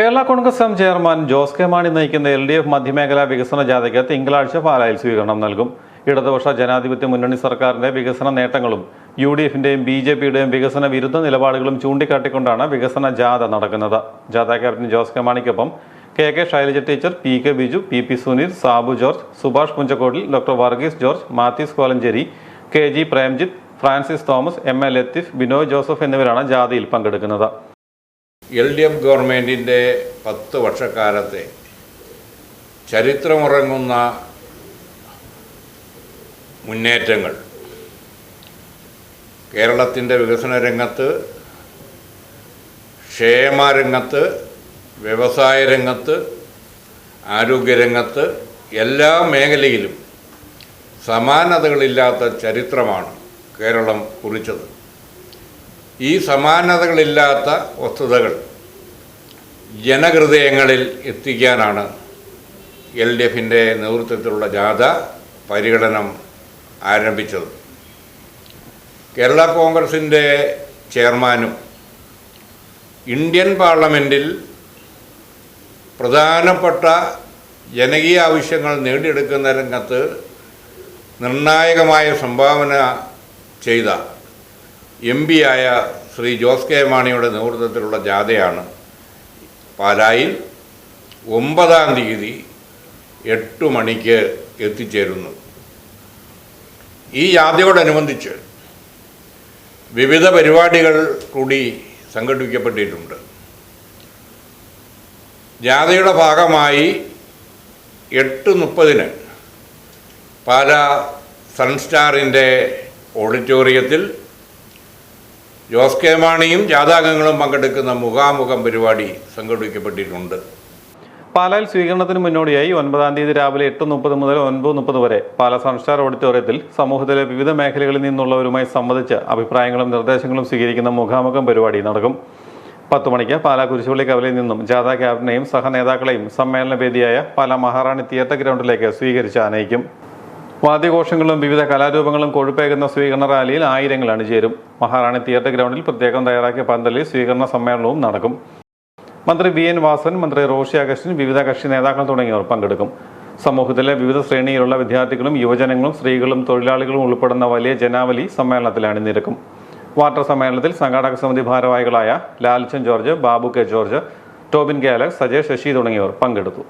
Kerala Congress M chairman Jose K Mani നയിക്കുന്ന L D F മധ്യമേഖലാ വികസന ജാഥയ്ക്ക് തിങ്കളാഴ്ച പാലായിൽ സ്വീകരണം നൽകും. ഇടതുപക്ഷ ജനാധിപത്യ മുന്നണി സർക്കാരിന്റെ വികസന നേട്ടങ്ങളും യു ഡി എഫിന്റെയും ബി ജെ പിയുടെയും വികസന വിരുദ്ധ നിലപാടുകളും ചൂണ്ടിക്കാട്ടിക്കൊണ്ടാണ് വികസന ജാഥ നടക്കുന്നത്. ജാഥ captain Jose K മാണിക്കൊപ്പം K K Shailaja teacher P K Biju P P Sunil Sabu George Subhash Punchakottil doctor Varghese George Mathews Kolenchery K G Premjith Francis Thomas M A Latheef Binoy Joseph എന്നിവരാണ് ജാഥയിൽ പങ്കെടുക്കുന്നത്. L D F ഗവൺമെന്റിന്റെ പത്ത് വർഷക്കാലത്തെ ചരിത്രമുറങ്ങുന്ന മുന്നേറ്റങ്ങൾ. കേരളത്തിന്റെ വികസന രംഗത്ത് ക്ഷേമരംഗത്ത് വ്യവസായ രംഗത്ത് ആരോഗ്യരംഗത്ത് എല്ലാ മേഖലയിലും സമാനതകളില്ലാത്ത ചരിത്രമാണ് കേരളം കുറിച്ചത്. ഈ സമാനതകളില്ലാത്ത വസ്തുതകൾ ജനഹൃദയങ്ങളിൽ എത്തിക്കാനാണ് എൽ ഡി എഫിന്റെ നേതൃത്വത്തിലുള്ള ജാഥ പര്യടനം ആരംഭിച്ചത്. കേരള കോൺഗ്രസിന്റെ ചെയർമാനും ഇന്ത്യൻ പാർലമെന്റിൽ പ്രധാനപ്പെട്ട ജനകീയ ആവശ്യങ്ങൾ നേടിയെടുക്കുന്ന രംഗത്ത് നിർണായകമായ സംഭാവന ചെയ്ത എം ആയ ശ്രീ ജോസ് കെ മാണിയുടെ നേതൃത്വത്തിലുള്ള ജാഥയാണ് പാലായിൽ ഒമ്പതാം തീയതി എട്ട് മണിക്ക് എത്തിച്ചേരുന്നു. ഈ ജാഥയോടനുബന്ധിച്ച് വിവിധ പരിപാടികൾ കൂടി സംഘടിപ്പിക്കപ്പെട്ടിട്ടുണ്ട്. ജാഥയുടെ ഭാഗമായി എട്ട് മുപ്പതിന് പാല സൺസ്റ്റാറിന്റെ ഓഡിറ്റോറിയത്തിൽ ജോസ് കെ മാണിയും ജാതാംഗങ്ങളും പങ്കെടുക്കുന്ന മുഖാമുഖം പരിപാടി സംഘടിപ്പിക്കപ്പെട്ടിട്ടുണ്ട്. പാലായിൽ സ്വീകരണത്തിന് മുന്നോടിയായി ഒൻപതാം തീയതി രാവിലെ എട്ട് മുപ്പത് മുതൽ ഒൻപത് മുപ്പത് വരെ പാല സൺസ്റ്റാർ ഓഡിറ്റോറിയത്തിൽ സമൂഹത്തിലെ വിവിധ മേഖലകളിൽ നിന്നുള്ളവരുമായി സംബന്ധിച്ച് അഭിപ്രായങ്ങളും നിർദ്ദേശങ്ങളും സ്വീകരിക്കുന്ന മുഖാമുഖം പരിപാടി നടക്കും. പത്ത് മണിക്ക് പാല കുരിശുപള്ളി കവലയിൽ നിന്നും ജാഥ ക്യാപ്റ്റനെയും സഹനേതാക്കളെയും സമ്മേളന വേദിയായ പാല മഹാറാണി തിയേറ്റർ ഗ്രൗണ്ടിലേക്ക് സ്വീകരിച്ച് ആനയിക്കും. വാദ്യഘോഷങ്ങളും വിവിധ കലാരൂപങ്ങളും കൊഴുപ്പേകുന്ന സ്വീകരണ റാലിയിൽ ആയിരങ്ങൾ അണിചേരും മഹാറാണി തിയേറ്റർ ഗ്രൗണ്ടിൽ പ്രത്യേകം തയ്യാറാക്കിയ പന്തലിൽ സ്വീകരണ സമ്മേളനവും നടക്കും. മന്ത്രി വി എൻ വാസൻ മന്ത്രി റോഷി അഗസ്റ്റിൻ വിവിധ കക്ഷി നേതാക്കൾ തുടങ്ങിയവർ പങ്കെടുക്കും. സമൂഹത്തിലെ വിവിധ ശ്രേണിയിലുള്ള വിദ്യാർത്ഥികളും യുവജനങ്ങളും സ്ത്രീകളും തൊഴിലാളികളും ഉൾപ്പെടുന്ന വലിയ ജനാവലി സമ്മേളനത്തിൽ അണിനിരക്കും വാർത്താ സമ്മേളനത്തിൽ സംഘാടക സമിതി ഭാരവാഹികളായ Lalchan George Babu K George Tobin K Alex Sajay Sasi തുടങ്ങിയവർ പങ്കെടുത്തു.